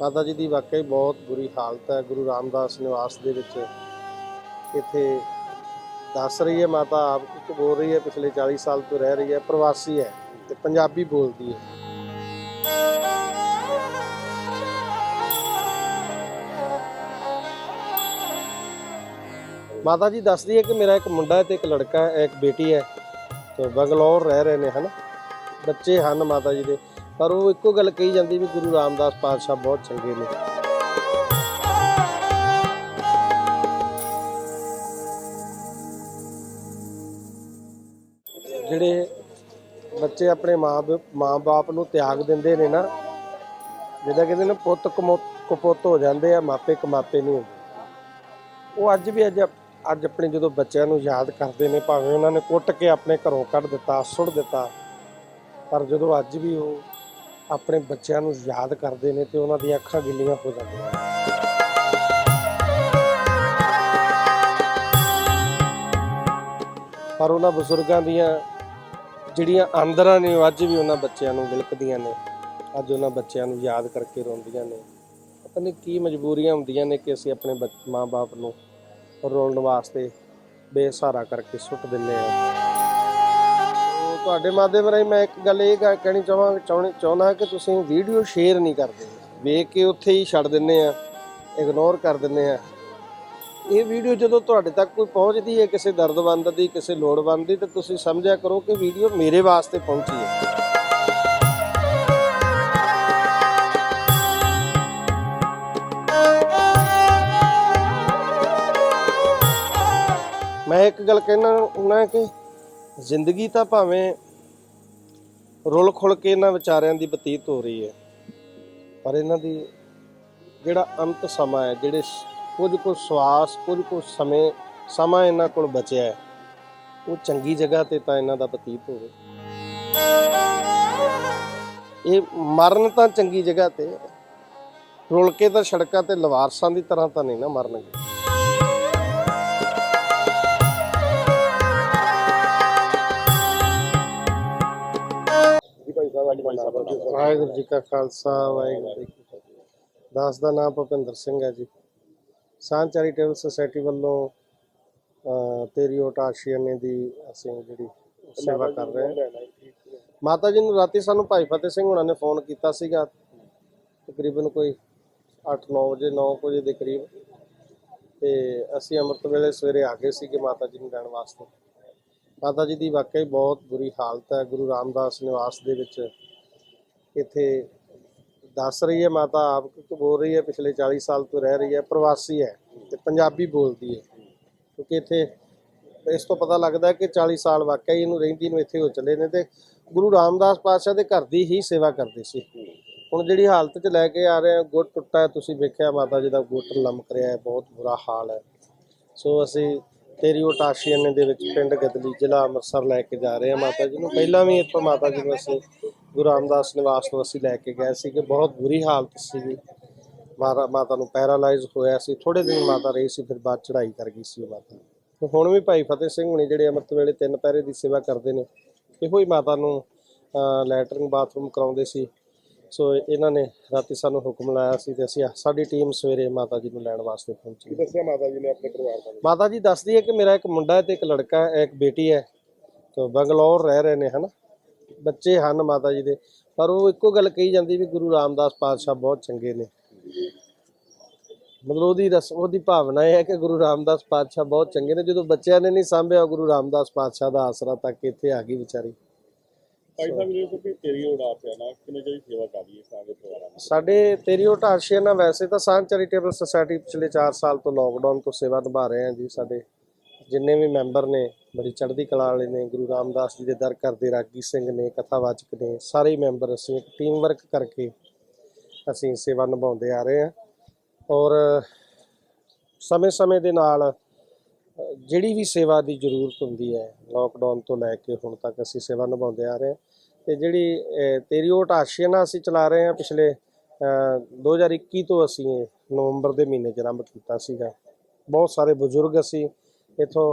ਮਾਤਾ ਜੀ ਦੀ ਵਾਕਈ ਬਹੁਤ ਬੁਰੀ ਹਾਲਤ ਹੈ। ਗੁਰੂ ਰਾਮਦਾਸ ਨਿਵਾਸ ਦੇ ਵਿੱਚ ਇੱਥੇ ਦੱਸ ਰਹੀ ਹੈ ਮਾਤਾ, ਆਪ ਕਿ ਬੋਲ ਰਹੀ ਹੈ, ਪਿਛਲੇ 40 ਸਾਲ ਤੋਂ ਰਹਿ ਰਹੀ ਹੈ, ਪ੍ਰਵਾਸੀ ਹੈ ਤੇ ਪੰਜਾਬੀ ਬੋਲਦੀ ਹੈ। ਮਾਤਾ ਜੀ ਦੱਸਦੀ ਹੈ ਕਿ ਮੇਰਾ ਇੱਕ ਮੁੰਡਾ ਹੈ ਤੇ ਇੱਕ ਲੜਕਾ ਹੈ, ਇੱਕ ਬੇਟੀ ਹੈ ਤੇ ਬੰਗਲੌਰ ਰਹਿ ਰਹੇ ਨੇ, ਹਨ? ਬੱਚੇ ਹਨ ਮਾਤਾ ਜੀ ਦੇ। ਪਰ ਉਹ ਇੱਕੋ ਗੱਲ ਕਹੀ ਜਾਂਦੀ ਵੀ ਗੁਰੂ ਰਾਮਦਾਸ ਪਾਤਸ਼ਾਹ ਬਹੁਤ ਚੰਗੇ ਨੇ। ਜਿਹੜੇ ਬੱਚੇ ਆਪਣੇ ਮਾਂ ਮਾਂ-ਬਾਪ ਨੂੰ ਤਿਆਗ ਦਿੰਦੇ ਨੇ ਨਾ, ਜਿਹਦਾ ਕਹਿੰਦੇ ਨੇ ਪੁੱਤ ਕਮੋ- ਕਪੁੱਤ ਹੋ ਜਾਂਦੇ ਆ, ਮਾਪੇ ਕਮਾਪੇ ਨਹੀਂ ਹੁੰਦੇ। ਉਹ ਅੱਜ ਵੀ ਅੱਜ ਅੱਜ ਆਪਣੇ ਜਦੋਂ ਬੱਚਿਆਂ ਨੂੰ ਯਾਦ ਕਰਦੇ ਨੇ, ਭਾਵੇਂ ਉਹਨਾਂ ਨੇ ਕੁੱਟ ਕੇ ਆਪਣੇ ਘਰੋਂ ਕੱਢ ਦਿੱਤਾ, ਸੁੱਟ ਦਿੱਤਾ, ਪਰ ਜਦੋਂ ਅੱਜ ਵੀ ਉਹ ਆਪਣੇ ਬੱਚਿਆਂ ਨੂੰ ਯਾਦ ਕਰਦੇ ਨੇ ਤੇ ਉਹਨਾਂ ਦੀਆਂ ਅੱਖਾਂ ਗਿੱਲੀਆਂ ਹੋ ਜਾਂਦੀਆਂ ਪਰ ਉਹਨਾਂ ਬਜ਼ੁਰਗਾਂ ਦੀਆਂ ਜਿਹੜੀਆਂ ਆਂਦਰਾਂ ਨੇ, ਉਹ ਅੱਜ ਵੀ ਉਹਨਾਂ ਬੱਚਿਆਂ ਨੂੰ ਵਿਲਕਦੀਆਂ ਨੇ। ਅੱਜ ਉਹਨਾਂ ਬੱਚਿਆਂ ਨੂੰ ਯਾਦ ਕਰਕੇ ਰੋਂਦੀਆਂ ਨੇ। ਪਤਾ ਨਹੀਂ ਕੀ ਮਜਬੂਰੀਆਂ ਹੁੰਦੀਆਂ ਨੇ ਕਿ ਅਸੀਂ ਆਪਣੇ ਬੱਚ- ਮਾਂ-ਬਾਪ ਨੂੰ ਰੋਲਣ ਵਾਸਤੇ ਬੇਸਹਾਰਾ ਕਰਕੇ ਸੁੱਟ ਦਿੰਨੇ ਆ ਤੁਹਾਡੇ ਮਾਧਿਅਮ ਰਾਹੀਂ ਮੈਂ ਇੱਕ ਗੱਲ ਇਹ ਕ ਕਹਿਣੀ ਚਾਹਾਂ ਚਾਹੁੰਦੀ ਚਾਹੁੰਦਾ ਕਿ ਤੁਸੀਂ ਵੀਡੀਓ ਸ਼ੇਅਰ ਨਹੀਂ ਕਰਦੇ। ਵੇਖ ਕੇ ਉੱਥੇ ਹੀ ਛੱਡ ਦਿੰਦੇ ਆ ਇਗਨੋਰ ਕਰ ਦਿੰਦੇ ਆ ਇਹ ਵੀਡੀਓ ਜਦੋਂ ਤੁਹਾਡੇ ਤੱਕ ਕੋਈ ਪਹੁੰਚਦੀ ਹੈ, ਕਿਸੇ ਦਰਦਵੰਦ ਦੀ, ਕਿਸੇ ਲੋੜਵੰਦ ਦੀ, ਤਾਂ ਤੁਸੀਂ ਸਮਝਿਆ ਕਰੋ ਕਿ ਵੀਡੀਓ ਮੇਰੇ ਵਾਸਤੇ ਪਹੁੰਚੀ ਹੈ। ਮੈਂ ਇੱਕ ਗੱਲ ਕਹਿਣਾ ਉਹਨਾਂ ਕਿ ਜ਼ਿੰਦਗੀ ਤਾਂ ਭਾਵੇਂ ਰੁੱਲ ਖੁੱਲ ਕੇ ਇਹਨਾਂ ਵਿਚਾਰਿਆਂ ਦੀ ਬਤੀਤ ਹੋ ਰਹੀ ਹੈ, ਪਰ ਇਹਨਾਂ ਦੀ ਜਿਹੜਾ ਅੰਤ ਸਮਾਂ ਹੈ, ਜਿਹੜੇ ਕੁਝ ਕੁ ਸਵਾਸ, ਕੁਝ ਕੁ ਸਮੇਂ, ਸਮਾਂ ਇਹਨਾਂ ਕੋਲ ਬਚਿਆ ਹੈ, ਉਹ ਚੰਗੀ ਜਗ੍ਹਾ ਤੇ ਤਾਂ ਇਹਨਾਂ ਦਾ ਬਤੀਤ ਹੋਵੇ। ਇਹ ਮਰਨ ਤਾਂ ਚੰਗੀ ਜਗ੍ਹਾ ਤੇ, ਰੁਲ ਕੇ ਤਾਂ ਸੜਕਾਂ ਤੇ ਲਵਾਰਸਾਂ ਦੀ ਤਰ੍ਹਾਂ ਤਾਂ ਨਹੀਂ ਨਾ ਮਰਨਗੇ। ਵਾਹਿਗੁਰੂ ਜੀ ਕਾ ਖਾਲਸਾ, ਵਾਹਿਗੁਰੂ ਜੀ ਕੀ ਫਤਿਹ। ਦਾਸ ਦਾ ਨਾਮ ਭੁਪਿੰਦਰ ਸਿੰਘ ਹੈ ਜੀ। ਸਾਂਝ ਚੈਰੀਟੇਬਲ ਸੁਸਾਇਟੀ ਵੱਲੋਂ ਤੇਰੀ ਓਟ ਆਸ਼ੀਆਨੇ ਦੀ ਅਸੀਂ ਜਿਹੜੀ ਸੇਵਾ ਕਰ ਰਹੇ ਹਾਂ। ਮਾਤਾ ਜੀ ਨੂੰ ਰਾਤੀ ਸਾਨੂੰ ਭਾਈ ਫਤਿਹ ਸਿੰਘ ਹੁਣਾਂ ਨੇ ਫੋਨ ਕੀਤਾ ਸੀਗਾ। ਤਕਰੀਬਨ ਕੋਈ 8-9 ਵਜੇ 9 ਵਜੇ ਦੇ ਕਰੀਬ। ਤੇ ਅਸੀਂ ਅੰਮ੍ਰਿਤ ਵੇਲੇ ਸਵੇਰੇ ਆ ਗਏ ਸੀਗੇ ਮਾਤਾ ਜੀ ਨੂੰ ਲੈਣ ਵਾਸਤੇ। ਮਾਤਾ ਜੀ ਦੀ ਵਾਕਈ ਬਹੁਤ ਬੁਰੀ ਹਾਲਤ ਹੈ। ਗੁਰੂ ਰਾਮਦਾਸ ਨਿਵਾਸ ਦੇ ਵਿੱਚ ਇੱਥੇ ਦੱਸ ਰਹੀ ਹੈ, ਮਾਤਾ ਆਪ ਕਿ ਬੋਲ ਰਹੀ ਹੈ, ਪਿਛਲੇ 40 ਸਾਲ ਤੋਂ ਰਹਿ ਰਹੀ ਹੈ, ਪ੍ਰਵਾਸੀ ਹੈ ਤੇ ਪੰਜਾਬੀ ਬੋਲਦੀ ਹੈ। ਕਿਉਂਕਿ ਇੱਥੇ ਇਸ ਤੋਂ ਪਤਾ ਲੱਗਦਾ ਕਿ 40 ਸਾਲ ਵਾਕਈ ਇਹਨੂੰ ਰਹਿੰਦੀ ਨੂੰ ਇੱਥੇ ਹੋ ਚਲੇ ਨੇ ਤੇ ਗੁਰੂ ਰਾਮਦਾਸ ਪਾਤਸ਼ਾਹ ਦੇ ਘਰ ਦੀ ਹੀ ਸੇਵਾ ਕਰਦੇ ਸੀ। ਹੁਣ ਜਿਹੜੀ ਹਾਲਤ 'ਚ ਲੈ ਕੇ ਆ ਰਹੇ ਆ ਗੁੱਟ ਟੁੱਟਾ ਤੁਸੀਂ ਵੇਖਿਆ ਮਾਤਾ ਜੀ ਦਾ ਗੁੱਟ ਲਮਕ ਰਿਹਾ ਹੈ, ਬਹੁਤ ਬੁਰਾ ਹਾਲ ਹੈ। ਸੋ ਅਸੀਂ ਤੇਰੀ ਓਟਾਸ਼ੀਅਨ ਦੇ ਵਿੱਚ ਪਿੰਡ ਗਦਲੀ ਜ਼ਿਲ੍ਹਾ ਅੰਮ੍ਰਿਤਸਰ ਲੈ ਕੇ ਜਾ ਰਹੇ ਆ ਮਾਤਾ ਜੀ ਨੂੰ। ਪਹਿਲਾਂ ਵੀ ਇੱਥੋਂ ਮਾਤਾ ਜੀ ਨੂੰ ਅਸੀਂ ਗੁਰੂ ਰਾਮਦਾਸ ਨਿਵਾਸ ਤੋਂ ਅਸੀਂ ਲੈ ਕੇ ਗਏ ਸੀ ਕਿ ਬਹੁਤ ਬੁਰੀ ਹਾਲਤ ਸੀਗੀ। ਮਾਤਾ ਮਾਤਾ ਨੂੰ ਪੈਰਾਲਾਈਜ਼ ਹੋਇਆ ਸੀ। ਥੋੜੇ ਦਿਨ ਮਾਤਾ ਰਹੀ ਸੀ, ਫਿਰ ਬਾਅਦ ਚੜਾਈ ਕਰ ਗਈ ਸੀ ਉਹ ਮਾਤਾ। ਤੇ ਹੁਣ ਵੀ ਭਾਈ ਫਤਿਹ ਸਿੰਘ ਹੁਣੀ ਜਿਹੜੇ ਅੰਮ੍ਰਿਤ ਵੇਲੇ ਤਿੰਨ ਪੈਰੇ ਦੀ ਸੇਵਾ ਕਰਦੇ ਨੇ, ਇਹੋ ਹੀ ਮਾਤਾ ਨੂੰ ਲੈਟਰਿੰਗ ਬਾਥਰੂਮ ਕਰਾਉਂਦੇ ਸੀ। ਸੋ ਇਹਨਾਂ ਨੇ ਰਾਤੀ ਸਾਨੂੰ ਹੁਕਮ ਲਾਇਆ ਸੀ ਤੇ ਅਸੀਂ ਸਾਡੀ ਟੀਮ ਸਵੇਰੇ ਮਾਤਾ ਜੀ ਨੂੰ ਲੈਣ ਵਾਸਤੇ ਪਹੁੰਚੀ। ਦੱਸਿਆ ਮਾਤਾ ਜੀ ਨੇ ਆਪਣੇ ਪਰਿਵਾਰ ਬਾਰੇ? ਮਾਤਾ ਜੀ ਦੱਸਦੀ ਹੈ ਕਿ ਮੇਰਾ ਇੱਕ ਮੁੰਡਾ ਹੈ ਤੇ ਇੱਕ ਲੜਕਾ ਹੈ ਇੱਕ ਬੇਟੀ ਹੈ। ਤੇ ਬੰਗਲੌਰ ਰਹਿ ਰਹੇ ਨੇ ਹਨ? ਬੱਚੇ ਹਨ ਮਾਤਾ ਜੀ ਦੇ ਪਰ ਉਹ ਇੱਕੋ ਗੱਲ ਕਹੀ ਜਾਂਦੀ ਵੀ ਗੁਰੂ ਰਾਮਦਾਸ ਪਾਤਸ਼ਾਹ ਬਹੁਤ ਚੰਗੇ ਨੇ। ਮਤਲਬ ਉਹਦੀ ਰਸ ਉਹਦੀ ਭਾਵਨਾ ਇਹ ਹੈ ਕਿ ਗੁਰੂ ਰਾਮਦਾਸ ਪਾਤਸ਼ਾਹ ਬਹੁਤ ਚੰਗੇ ਨੇ। ਜਦੋਂ ਬੱਚਿਆਂ ਨੇ ਨਹੀਂ ਸਾਂਭਿਆ ਗੁਰੂ ਰਾਮਦਾਸ ਪਾਤਸ਼ਾਹ ਦਾ ਆਸਰਾ ਤੱਕ ਇੱਥੇ ਆ ਗਈ ਵਿਚਾਰੀ। ਭਾਈ ਸਾਹਿਬ ਜੀ ਕਿ ਤੇਰੀ ਉਡਾ ਪਿਆ ਨਾ, ਕਿੰਨੇ ਜਿਹੜੀ ਸੇਵਾ ਕਰ ਰਹੀ ਹੈ ਸਾਰੇ ਪਰਿਵਾਰਾਂ ਸਾਡੇ ਤੇਰੀ ਓਟਾਸ਼ੀਆ ਨਾਲ ਵੈਸੇ ਤਾਂ ਸਾਂਝ ਚੈਰੀਟੇਬਲ ਸੁਸਾਇਟੀ ਪਿਛਲੇ 4 ਸਾਲ ਤੋਂ ਲੋਕਡਾਊਨ ਤੋਂ ਸੇਵਾ ਨਿਭਾ ਰਹੇ ਹਾਂ ਜੀ ਸਾਡੇ। ਜਿੰਨੇ ਵੀ ਮੈਂਬਰ ਨੇ, ਬੜੀ ਚੜ੍ਹਦੀ ਕਲਾ ਵਾਲੇ ਨੇ, ਗੁਰੂ ਰਾਮਦਾਸ ਜੀ ਦੇ ਦਰ ਕਰਦੇ, ਰਾਗੀ ਸਿੰਘ ਨੇ, ਕਥਾਵਾਚਕ ਨੇ, ਸਾਰੇ ਮੈਂਬਰ ਅਸੀਂ ਇੱਕ ਟੀਮ ਵਰਕ ਕਰਕੇ ਅਸੀਂ ਸੇਵਾ ਨਿਭਾਉਂਦੇ ਆ ਰਹੇ ਹਾਂ। ਔਰ ਸਮੇਂ-ਸਮੇਂ ਦੇ ਨਾਲ ਜਿਹੜੀ ਵੀ ਸੇਵਾ ਦੀ ਜ਼ਰੂਰਤ ਹੁੰਦੀ ਹੈ ਲੋਕਡਾਊਨ ਤੋਂ ਲੈ ਕੇ ਹੁਣ ਤੱਕ ਅਸੀਂ ਸੇਵਾ ਨਿਭਾਉਂਦੇ ਆ ਰਹੇ ਹਾਂ। ਤੇ ਜਿਹੜੀ ਤੇਰੀ ਓਟ ਆਸ਼ੀਆਨਾ ਅਸੀਂ ਚਲਾ ਰਹੇ ਹਾਂ ਪਿਛਲੇ ਅ, 2021 ਤੋਂ ਅਸੀਂ ਨਵੰਬਰ ਦੇ ਮਹੀਨੇ 'ਚ ਆਰੰਭ ਕੀਤਾ ਸੀਗਾ। ਬਹੁਤ ਸਾਰੇ ਬਜ਼ੁਰਗ ਅਸੀਂ ਇਥੋਂ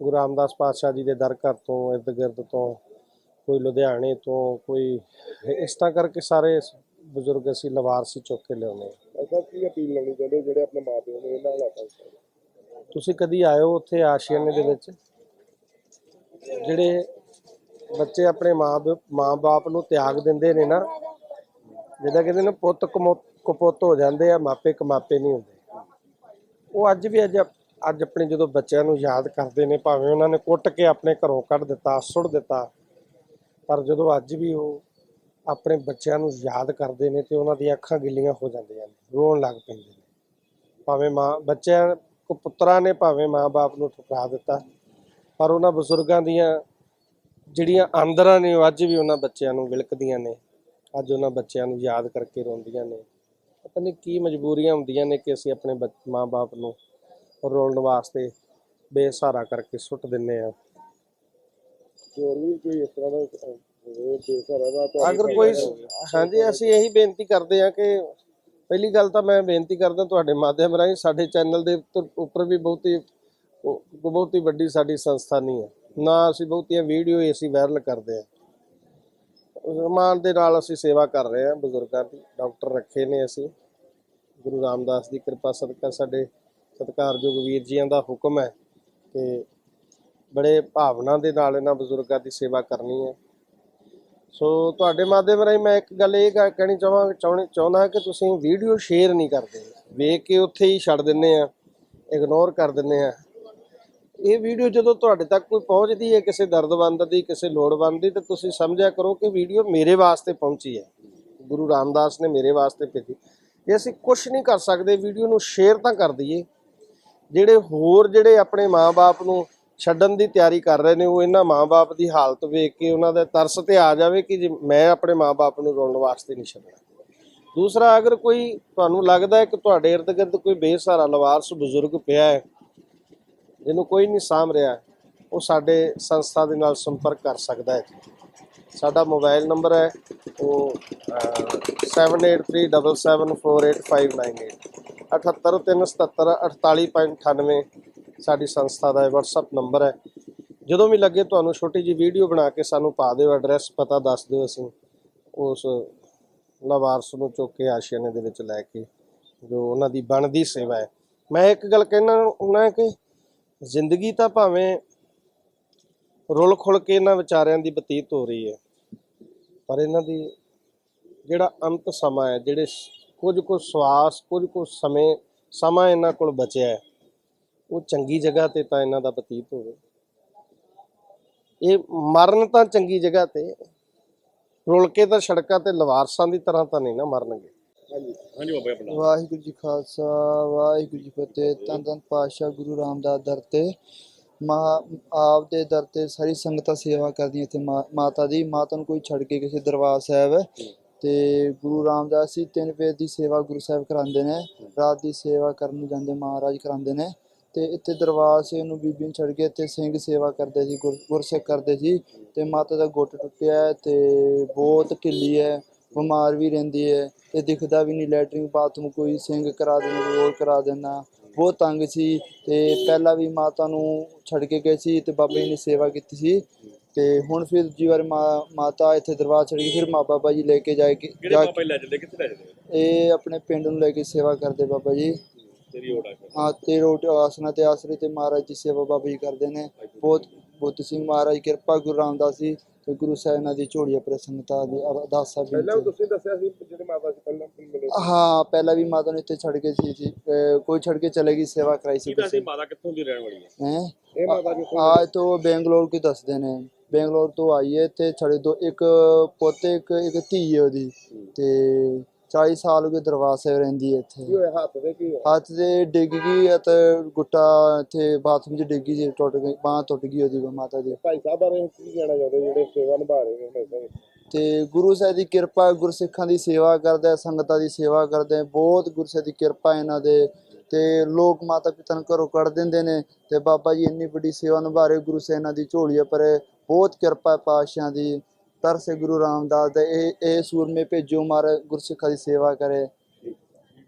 ਗੁਰੂ ਰਾਮਦਾਸ ਪਾਤਸ਼ਾਹ ਜੀ ਦੇ ਦਰ ਘਰ ਤੋਂ ਇਰਦ ਗਿਰਦ ਤੋਂ ਕੋਈ ਲੁਧਿਆਣੇ ਤੋਂ ਕੋਈ ਇਸ ਤਰ੍ਹਾਂ ਕਰਕੇ ਸਾਰੇ ਬਜ਼ੁਰਗ ਅਸੀਂ ਲਵਾਰਸੀ ਚੁੱਕ ਕੇ ਲਿਆਉਂਦੇ ਅਸਾਂ ਕੀ ਅਪੀਲ ਲਾਉਣੀ ਚਾਹੁੰਦੇ ਜਿਹੜੇ ਆਪਣੇ ਮਾਪਿਆਂ ਨੂੰ ਇਹਨਾਂ ਹਾਲਾਤਾਂ ਤੁਸੀਂ ਕਦੀ ਆਇਓ ਉੱਥੇ ਆਸ਼ੀਆਨੇ ਦੇ ਵਿੱਚ? ਜਿਹੜੇ ਬੱਚੇ ਆਪਣੇ ਮਾਂ ਮਾਂ-ਬਾਪ ਨੂੰ ਤਿਆਗ ਦਿੰਦੇ ਨੇ ਨਾ, ਜਿੱਦਾਂ ਕਹਿੰਦੇ ਨੇ ਪੁੱਤ ਕਮੋ- ਕਪੁੱਤ ਹੋ ਜਾਂਦੇ ਆ, ਮਾਪੇ ਕਮਾਪੇ ਨਹੀਂ ਹੁੰਦੇ। ਉਹ ਅੱਜ ਵੀ ਅੱਜ ਅੱਜ ਆਪਣੇ ਜਦੋਂ ਬੱਚਿਆਂ ਨੂੰ ਯਾਦ ਕਰਦੇ ਨੇ, ਭਾਵੇਂ ਉਹਨਾਂ ਨੇ ਕੁੱਟ ਕੇ ਆਪਣੇ ਘਰੋਂ ਕੱਢ ਦਿੱਤਾ, ਸੁੱਟ ਦਿੱਤਾ, ਪਰ ਜਦੋਂ ਅੱਜ ਵੀ ਉਹ ਆਪਣੇ ਬੱਚਿਆਂ ਨੂੰ ਯਾਦ ਕਰਦੇ ਨੇ ਤੇ ਉਹਨਾਂ ਦੀਆਂ ਅੱਖਾਂ ਗਿੱਲੀਆਂ ਹੋ ਜਾਂਦੀਆਂ ਨੇ, ਰੋਣ ਲੱਗ ਪੈਂਦੇ ਨੇ। ਭਾਵੇਂ ਮਾਂ, ਬੱਚਿਆਂ ਕੋ, ਪੁੱਤਰਾਂ ਨੇ ਭਾਵੇਂ ਮਾਂ-ਬਾਪ ਨੂੰ ਠੁਕਰਾ ਦਿੱਤਾ, ਪਰ ਉਹਨਾਂ ਬਜ਼ੁਰਗਾਂ ਦੀਆਂ ਜਿਹੜੀਆਂ ਆਂਦਰਾਂ ਨੇ ਉਹ ਅੱਜ ਵੀ ਉਹਨਾਂ ਬੱਚਿਆਂ ਨੂੰ ਵਿਲਕਦੀਆਂ ਨੇ। ਅੱਜ ਉਹਨਾਂ ਬੱਚਿਆਂ ਨੂੰ ਯਾਦ ਕਰਕੇ ਰੋਂਦੀਆਂ ਨੇ। ਪਤਾ ਨਹੀਂ ਕੀ ਮਜਬੂਰੀਆਂ ਹੁੰਦੀਆਂ ਨੇ ਕਿ ਅਸੀਂ ਆਪਣੇ ਮਾਂ-ਬਾਪ ਨੂੰ ਰੋਲਣ ਵਾਸਤੇ ਬੇਸਹਾਰਾ ਕਰਕੇ ਸੁੱਟ ਦਿੰਨੇ ਆ। ਹੋਰ ਵੀ ਕੋਈ ਇਸ ਤਰ੍ਹਾਂ ਦਾ ਅਗਰ ਕੋਈ। ਹਾਂਜੀ ਅਸੀਂ ਇਹੀ ਬੇਨਤੀ ਕਰਦੇ ਹਾਂ ਕਿ ਪਹਿਲੀ ਗੱਲ ਤਾਂ ਮੈਂ ਬੇਨਤੀ ਕਰਦਾ ਤੁਹਾਡੇ ਮਾਧਿਅਮ ਰਾਹੀਂ ਸਾਡੇ ਚੈਨਲ ਦੇ ਉੱਪਰ ਵੀ ਬਹੁਤੀ ਬਹੁਤੀ ਵੱਡੀ ਸਾਡੀ ਸੰਸਥਾ ਨਹੀਂ ਹੈ। ਨਾ ਅਸੀਂ ਬਹੁਤੀਆਂ ਵੀਡੀਓ ਅਸੀਂ ਵਾਇਰਲ ਕਰਦੇ ਹਾਂ। ਮਾਨ ਦੇ ਨਾਲ ਅਸੀਂ ਸੇਵਾ ਕਰ ਰਹੇ ਹਾਂ, ਬਜ਼ੁਰਗਾਂ ਦੀ ਡਾਕਟਰ ਰੱਖੇ ਨੇ ਅਸੀਂ। ਗੁਰੂ ਰਾਮਦਾਸ ਦੀ ਕਿਰਪਾ ਸਦਕਾ ਸਾਡੇ ਸਤਿਕਾਰਯੋਗ ਵੀਰ ਜੀਆਂ ਦਾ ਹੁਕਮ ਹੈ ਕਿ ਬੜੇ ਭਾਵਨਾ ਦੇ ਨਾਲ ਇਹਨਾਂ ਬਜ਼ੁਰਗਾਂ ਦੀ ਸੇਵਾ ਕਰਨੀ ਹੈ। ਸੋ ਤੁਹਾਡੇ ਮਾਧਿਅਮ ਰਾਹੀਂ ਮੈਂ ਇੱਕ ਗੱਲ ਇਹ ਕਹਿ- ਕਹਿਣੀ ਚਾਹਾਂ, ਚਾਹੁੰਦੀ, ਚਾਹੁੰਦਾ ਕਿ ਤੁਸੀਂ ਵੀਡੀਓ ਸ਼ੇਅਰ ਨਹੀਂ ਕਰਦੇ। ਵੇਖ ਕੇ ਉੱਥੇ ਹੀ ਛੱਡ ਦਿੰਨੇ ਆ ਇਗਨੋਰ ਕਰ ਦਿੰਨੇ ਆ ਇਹ ਵੀਡੀਓ ਜਦੋਂ ਤੁਹਾਡੇ ਤੱਕ ਕੋਈ ਪਹੁੰਚਦੀ ਹੈ ਕਿਸੇ ਦਰਦਵੰਦ ਦੀ, ਕਿਸੇ ਲੋੜਵੰਦ ਦੀ, ਤਾਂ ਤੁਸੀਂ ਸਮਝਿਆ ਕਰੋ ਕਿ ਵੀਡੀਓ ਮੇਰੇ ਵਾਸਤੇ ਪਹੁੰਚੀ ਹੈ। ਗੁਰੂ ਰਾਮਦਾਸ ਨੇ ਮੇਰੇ ਵਾਸਤੇ ਭੇਜੀ। ਇਹ ਅਸੀਂ ਕੁਝ ਨਹੀਂ ਕਰ ਸਕਦੇ, ਵੀਡੀਓ ਨੂੰ ਸ਼ੇਅਰ ਤਾਂ ਕਰ ਦਈਏ। ਜਿਹੜੇ ਹੋਰ ਜਿਹੜੇ ਆਪਣੇ ਮਾਪੇ ਨੂੰ ਛੱਡਣ ਦੀ ਤਿਆਰੀ ਕਰ ਰਹੇ ਨੇ, ਉਹ ਇਹਨਾਂ ਮਾਪੇ ਦੀ ਹਾਲਤ ਵੇਖ ਕੇ ਉਹਨਾਂ ਦਾ ਤਰਸ ਤੇ ਆ ਜਾਵੇ ਕਿ ਜੇ ਮੈਂ ਆਪਣੇ ਮਾਪੇ ਨੂੰ ਰੋਣ ਵਾਸਤੇ ਨਹੀਂ ਛੱਡਣਾ। ਦੂਸਰਾ, ਅਗਰ ਕੋਈ ਤੁਹਾਨੂੰ ਲੱਗਦਾ ਹੈ ਕਿ ਤੁਹਾਡੇ ਇਰਦ ਗਿਰਦ ਕੋਈ ਬੇਸਹਾਰਾ, ਲਵਾਰਸ ਬਜ਼ੁਰਗ ਪਿਆ ਹੈ ਜਿਹਨੂੰ ਕੋਈ ਨਹੀਂ ਸਾਂਭ ਰਿਹਾ। ਉਹ ਸਾਡੇ ਸੰਸਥਾ ਦੇ ਨਾਲ ਸੰਪਰਕ ਕਰ ਸਕਦਾ ਹੈ। ਸਾਡਾ ਮੋਬਾਈਲ ਨੰਬਰ ਹੈ ਉਹ ਅਹ, 7837748598 78377 ਸਾਡੀ ਸੰਸਥਾ ਦਾ WhatsApp ਨੰਬਰ ਹੈ। ਜਦੋਂ ਵੀ ਲੱਗੇ ਤੁਹਾਨੂੰ ਛੋਟੀ ਜੀ ਵੀਡੀਓ ਬਣਾ ਕੇ ਸਾਨੂੰ ਪਾ ਦਿਓ ਐਡਰੈਸ ਪਤਾ ਦੱਸ ਦਿਓ ਅਸੀਂ। ਉਸ ਲਵਾਰਸ ਨੂੰ ਚੁੱਕ ਕੇ ਆਸ਼ੀਆਨੇ ਦੇ ਵਿੱਚ ਲੈ ਕੇ ਜੋ ਉਹਨਾਂ ਦੀ ਬਣਦੀ ਸੇਵਾ ਹੈ। ਮੈਂ ਇੱਕ ਗੱਲ ਕਹਿਣਾ ਉਹਨਾਂ ਕਿ ਜ਼ਿੰਦਗੀ ਤਾਂ ਭਾਵੇਂ ਰੁੱਲ ਖੁੱਲ ਕੇ ਇਹਨਾਂ ਵਿਚਾਰਿਆਂ ਦੀ ਬਤੀਤ ਹੋ ਰਹੀ ਹੈ, ਪਰ ਇਹਨਾਂ ਦੀ ਜਿਹੜਾ ਅੰਤ ਸਮਾਂ ਹੈ, ਜਿਹੜੇ ਕੁਝ ਕੁ ਸਵਾਸ, ਕੁਝ ਕੁ ਸਮੇਂ, ਸਮਾਂ ਇਹਨਾਂ ਕੋਲ ਬਚਿਆ ਹੈ, ਉਹ ਚੰਗੀ ਜਗ੍ਹਾ ਤੇ ਤਾਂ ਇਹਨਾਂ ਦਾ ਬਤੀਤ ਹੋਵੇ। ਇਹ ਮਰਨ ਤਾਂ ਚੰਗੀ ਜਗ੍ਹਾ ਤੇ, ਰੁਲ ਕੇ ਤਾਂ ਸੜਕਾਂ ਤੇ ਲਵਾਰਸਾਂ ਦੀ ਤਰ੍ਹਾਂ ਤਾਂ ਨਹੀਂ ਨਾ ਮਰਨਗੇ। ਹਾਂਜੀ। ਹਾਂਜੀ ਬਾਬਾ ਆਪਣਾ। ਵਾਹਿਗੁਰੂ ਜੀ ਖਾਲਸਾ ਵਾਹਿਗੁਰੂ ਜੀ ਫਤਿਹ। ਧੰਨ ਧੰਨ ਪਾਤਸ਼ਾਹ ਗੁਰੂ ਰਾਮਦਾਸ ਦਰ ਤੇ। ਮਾ ਆਪ ਦੇ ਦਰ ਤੇ ਸਾਰੀ ਸੰਗਤਾਂ ਸੇਵਾ ਕਰਦੀਆਂ ਇੱਥੇ ਮਾ- ਮਾਤਾ ਦੀ। ਮਾਤਾ ਨੂੰ ਕੋਈ ਛੱਡ ਕੇ ਕਿਸੇ ਦਰਬਾਰ ਸਾਹਿਬ। ਤੇ ਗੁਰੂ ਰਾਮਦਾਸ ਜੀ ਤਿੰਨ ਵੇਦ ਦੀ ਸੇਵਾ ਗੁਰੂ ਸਾਹਿਬ ਕਰਾਉਂਦੇ ਨੇ। ਰਾਤ ਦੀ ਸੇਵਾ ਕਰਨ ਨੂੰ ਜਾਂਦੇ ਮਹਾਰਾਜ ਕਰਾਉਂਦੇ ਨੇ। ਤੇ ਇੱਥੇ ਦਰਬਾਰ ਸੇ ਨੂੰ ਬੀਬੀ ਨੂੰ ਛੱਡ ਕੇ ਇੱਥੇ ਸਿੰਘ ਸੇਵਾ ਕਰਦੇ ਸੀ ਗੁਰ- ਗੁਰਸਿੱਖ ਕਰਦੇ ਸੀ। ਤੇ ਮਾਤਾ ਦਾ ਗੁੱਟ ਟੁੱਟਿਆ ਹੈ ਤੇ ਬਹੁਤ ਢਿੱਲੀ ਹੈ ਬਿਮਾਰ ਵੀ ਰਹਿੰਦੀ ਹੈ। ਤੇ ਦਿਖਦਾ ਵੀ ਨਹੀਂ ਲੈਟਰਿੰਗ ਬਾਥਰੂਮ ਕੋਈ ਸਿੰਘ ਕਰਾ ਦੇਣਾ ਕੋਈ ਹੋਰ ਕਰਾ ਦੇਣਾ। ਬਹੁਤ ਤੰਗ ਸੀ ਤੇ ਪਹਿਲਾਂ ਵੀ ਮਾਤਾ ਨੂੰ ਛੱਡ ਕੇ ਗਏ ਸੀ ਤੇ ਬਾਬਾ ਜੀ ਨੇ ਸੇਵਾ ਕੀਤੀ ਸੀ। ਤੇ ਹੁਣ ਫਿਰ ਦੂਜੀ ਵਾਰ ਮਾਤਾ ਇੱਥੇ ਦਰਬਾਰ ਛੱਡ ਕੇ ਫਿਰ ਮਾਂ ਬਾਬਾ ਜੀ ਲੈ ਕੇ ਜਾਏ ਕਿ ਕਿਹੜੇ ਜਾ ਜੀ ਲੈ ਜਾਂਦੇ ਕਿੱਥੇ ਲੈ ਜਾਂਦੇ? ਇਹ ਆਪਣੇ ਪਿੰਡ ਨੂੰ ਲੈ ਕੇ ਸੇਵਾ ਕਰਦੇ ਬਾਬਾ ਜੀ। ਤੇਰੀ ਓੜਾ ਹਾਂ ਤੇ ਰੋਟ ਆਸਨਾ ਤੇ ਆਸਰੇ ਤੇ ਮਹਾਰਾਜ ਦੀ ਸੇਵਾ ਬਾਬਾ ਜੀ ਕਰਦੇ ਨੇ। ਬਹੁਤ ਬੁੱਧ ਸਿੰਘ ਮਹਾਰਾਜ ਕਿਰਪਾ ਗੁਰੂ ਰਾਮਦਾਸ ਜੀ ਤੇ ਗੁਰੂ ਸਾਹਿਬ ਨਾਲ ਦੀ ਝੋੜੀ ਆਪਣੇ ਸੰਗਤਾਂ ਦੀ ਅਰਦਾਸਾਂ ਪਹਿਲਾਂ ਬੇਨਤੀ ਤੁਸੀਂ ਦੱਸਿਆ ਸੀ ਜਿਹੜੇ ਮਾਤਾ ਜੀ ਪਹਿਲਾਂ ਮਿਲੇ ਹਾਂ ਪਹਿਲਾਂ ਵੀ ਮਾਤਾ ਨੂੰ ਇੱਥੇ ਛੱਡ ਕੇ ਸੀ ਸੀ ਅਹ ਕੋਈ ਛੱਡ ਕੇ ਚਲੇ ਗਈ ਸੇਵਾ ਕਰਾਈ ਸੀ ਕੀ ਸੀ ਮਾਤਾ ਕਿੱਥੋਂ ਦੀ ਰਹਿਣ ਵਾਲੀ ਹੈ? ਹੈ? ਇਹ ਮਾਤਾ ਜੀ ਆਜ ਤੋਂ ਬੈਂਗਲੌਰ ਕੀ ਦੱਸਦੇ ਨੇ। ਬੈਂਗਲੌਰ ਤੋਂ ਆਈ ਹੈ ਤੇ ਛੜੇ ਦੋ ਇੱਕ ਪੋਤੇ ਇੱਕ ਇੱਕ ਧੀ ਹੈ ਉਹਦੀ। ਤੇ 40 ਸਾਲ ਹੋ ਗਏ ਸਾਹਿਬ ਰਹਿੰਦੀ ਹੈ ਇੱਥੇ। ਹੋਇਆ? ਹੱਥ ਦੇ ਕੀ ਹੋਇਆ? ਹੱਥ ਤੇ ਡਿੱਗ ਗਈ ਅਤੇ ਗੁੱਟਾ ਇੱਥੇ ਬਾਥਰੂਮ 'ਚ ਡਿੱਗੀ ਸੀ ਟੁੱਟ ਗਈ ਬਾਂਹ ਟੁੱਟ ਗਈ ਉਹਦੀ ਮਾਤਾ ਦੀ ਭਾਈ ਸਾਹਿਬ ਬਾਰੇ ਕੀ ਕਹਿਣਾ ਚਾਹੁੰਦੇ ਜਿਹੜੇ ਸੇਵਾ ਨਿਭਾ ਰਹੇ ਨੇ ਹਮੇਸ਼ਾ ਹੀ? ਤੇ ਗੁਰੂ ਸਾਹਿਬ ਦੀ ਕਿਰਪਾ ਗੁਰਸਿੱਖਾਂ ਦੀ ਸੇਵਾ ਕਰਦੇ ਆ, ਸੰਗਤਾਂ ਦੀ ਸੇਵਾ ਕਰਦੇ ਆ, ਬਹੁਤ ਗੁਰੂ ਸਾਹਿਬ ਦੀ ਕਿਰਪਾ ਇਹਨਾਂ ਦੇ। ਤੇ ਲੋਕ ਮਾਤਾ ਪਿਤਾ ਨੂੰ ਘਰੋਂ ਕੱਢ ਦਿੰਦੇ ਨੇ ਤੇ ਬਾਬਾ ਜੀ ਇੰਨੀ ਵੱਡੀ ਸੇਵਾ ਨਿਭਾ ਰਹੇ ਗੁਰੂ ਸਾਹਿਬ ਇਹਨਾਂ ਦੀ ਝੋਲੀ ਪਰ ਬਹੁਤ ਕਿਰਪਾ ਹੈ ਪਾਤਸ਼ਾਹਾਂ ਦੀ। ਤਰਸੇ ਗੁਰੂ ਰਾਮਦਾਸ ਦਾ ਇਹ ਇਹ ਸੂਰਮੇ ਭੇਜੋ ਮਾਰੇ ਗੁਰਸਿੱਖਾਂ ਦੀ ਸੇਵਾ ਕਰੇ।